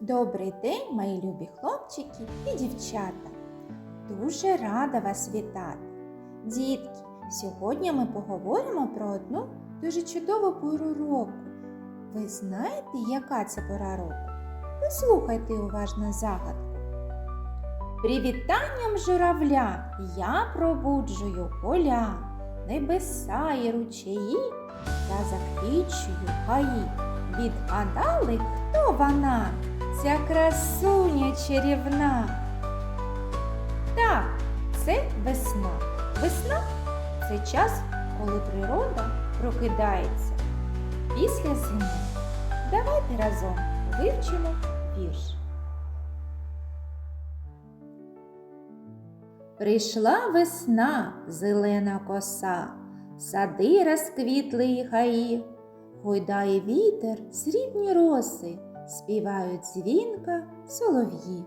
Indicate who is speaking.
Speaker 1: Добрий день, мої любі хлопчики і дівчата. Дуже рада вас вітати. Дітки, сьогодні ми поговоримо про одну дуже чудову пору року. Ви знаєте, яка це пора року? Послухайте уважно загадку. Привітанням журавля я пробуджую поля, небеса і ручаї та заквічую гаї. Відгадали, хто вона? Ця красуня чарівна. Так, це весна. Весна це час, коли природа прокидається після зими. Давайте разом вивчимо вірш. Прийшла весна, зелена коса, сади розквітли гаї, гойдає вітер, срібні роси, співають дзвінка солов'ї.